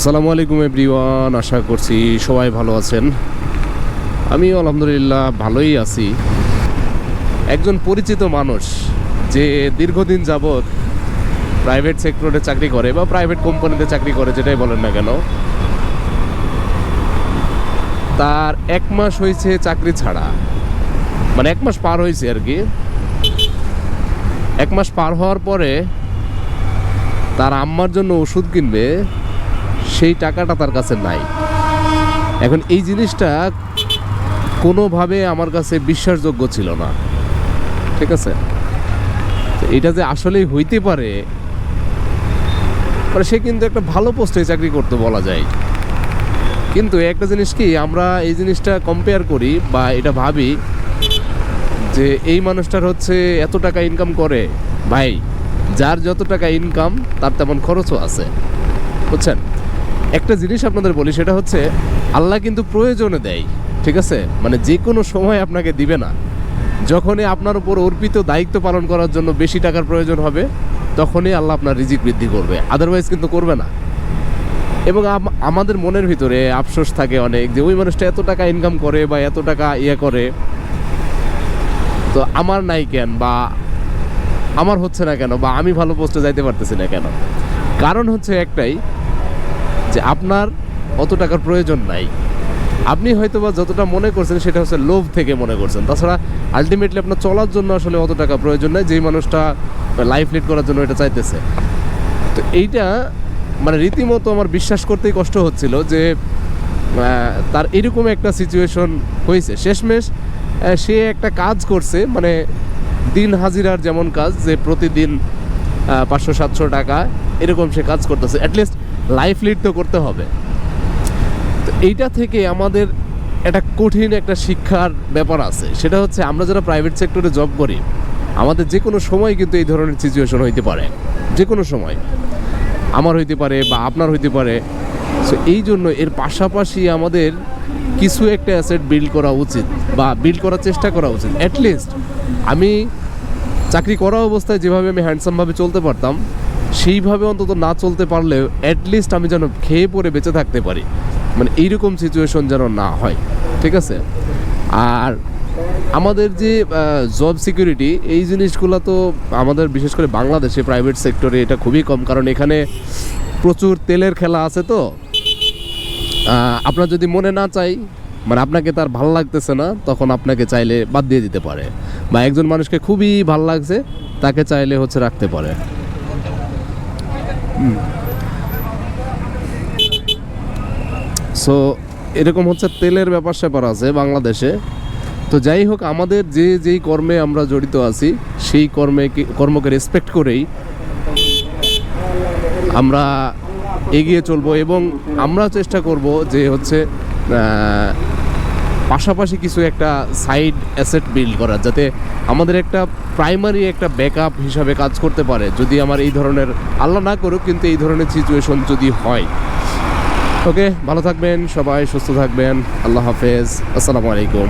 আসসালামু আলাইকুম এভরিওয়ান, আশা করছি সবাই ভালো আছেন। আমি আলহামদুলিল্লাহ ভালোই আছি। একজন পরিচিত মানুষ যে দীর্ঘদিন যাবৎ প্রাইভেট সেক্টরে চাকরি করে বা প্রাইভেট কোম্পানিতে চাকরি করে, যেটাই বলেন না কেন, তার এক মাস হয়েছে চাকরি ছাড়া। মানে এক মাস পার হয়েছে আর কি। এক মাস পার হওয়ার পরে তার আম্মার জন্য ওষুধ কিনবে সেই টাকাটা তার কাছে নাই। এখন এই জিনিসটা কোনোভাবে আমার কাছে বিশ্বাসযোগ্য ছিল না। ঠিক আছে? এটা যে আসলেই হইতে পারে মানে সে কিন্তু একটা ভালো পোস্টে চাকরি করতে বলা যায়। কিন্তু একটা জিনিস কি, আমরা এই জিনিসটা কম্পেয়ার করি বা এটা ভাবি যে এই মানুষটার হচ্ছে এত টাকা ইনকাম করে। ভাই, যার যত টাকা ইনকাম তার তেমন খরচও আছে। বুঝছেন? একটা জিনিস আপনাদের বলি, সেটা হচ্ছে আল্লাহ কিন্তু প্রয়োজনে দেয়, ঠিক আছে? মানে যে কোনো সময় আপনাকে দিবে না। যখনই আপনার উপর অর্পিত দায়িত্ব পালন করার জন্য বেশি টাকার প্রয়োজন হবে, তখনই আল্লাহ আপনার রিজিক বৃদ্ধি করবে। আদারওয়াইজ কিন্তু করবে না। এবং আমাদের মনের ভিতরে আফসোস থাকে অনেক যে, ওই মানুষটা এত টাকা ইনকাম করে বা এত টাকা ইয়ে করে। তো আমার নাই কেন বা আমার হচ্ছে না কেন বা আমি ভালো পোস্টে যাইতে পারতেছি না কেন? কারণ হচ্ছে একটাই যে আপনার অত টাকার প্রয়োজন নাই। আপনি হয়তো বা যতটা মনে করছেন সেটা হচ্ছে লোভ থেকে মনে করছেন। তাছাড়া আলটিমেটলি আপনার চলার জন্য আসলে অত টাকা প্রয়োজন নাই, যেই মানুষটা লাইফ লিড করার জন্য এটা চাইতেছে। তো এইটা মানে রীতিমতো আমার বিশ্বাস করতেই কষ্ট হচ্ছিল যে তার এরকম একটা সিচুয়েশন হয়েছে। শেষমেশ সে একটা কাজ করছে মানে দিন হাজিরার যেমন কাজ, যে প্রতিদিন পাঁচশো, সাতশো টাকা এরকম সে কাজ করতেছে। অ্যাটলিস্ট লাইফ লিড তো করতে হবে। তো এইটা থেকে আমাদের একটা কঠিন একটা শিক্ষার ব্যাপার আছে। সেটা হচ্ছে আমরা যারা প্রাইভেট সেক্টরে জব করি, আমাদের যে কোনো সময় কিন্তু এই ধরনের সিচুয়েশন হইতে পারে। যে কোনো সময়। আমার হইতে পারে বা আপনার হইতে পারে। সো এই জন্য এর পাশাপাশি আমাদের কিছু একটা অ্যাসেট বিল্ড করা উচিত বা বিল্ড করার চেষ্টা করা উচিত। অ্যাটলিস্ট আমি চাকরি করা অবস্থায় যেভাবে আমি হ্যান্ডসামভাবে চলতে পারতাম সেইভাবে অন্তত না চলতে পারলেও অ্যাটলিস্ট আমি যেন খেয়ে পরে বেঁচে থাকতে পারি। মানে এইরকম সিচুয়েশন যেন না হয়, ঠিক আছে? আর আমাদের যে জব সিকিউরিটি এই জিনিসগুলো তো আমাদের বিশেষ করে বাংলাদেশে প্রাইভেট সেক্টরে এটা খুবই কম। কারণ এখানে প্রচুর তেলের খেলা আছে তো। আপনার যদি মনে না চাই মানে আপনাকে তার ভালো লাগতেছে না, তখন আপনাকে চাইলে বাদ দিয়ে দিতে পারে। বা একজন মানুষকে খুবই ভালো লাগছে, তাকে চাইলে হচ্ছে রাখতে পারে। সো এরকম হচ্ছে তেলের ব্যাপার স্যাপার আছে বাংলাদেশে। তো যাই হোক, আমাদের যে যেই কর্মে আমরা জড়িত আছি, সেই কর্মে কর্মকে রেসপেক্ট করেই আমরা এগিয়ে চলবো এবং আমরা চেষ্টা করব যে হচ্ছে পাশাপাশি কিছু একটা সাইড অ্যাসেট বিল্ড করা, যাতে আমাদের একটা প্রাইমারি একটা ব্যাকআপ হিসাবে কাজ করতে পারে, যদি আমার এই ধরনের, আল্লাহ না করুক, কিন্তু এই ধরনের সিচুয়েশন যদি হয়। ওকে ভালো থাকবেন, সবাই সুস্থ থাকবেন, আল্লাহ হাফেজ, আসসালামু আলাইকুম।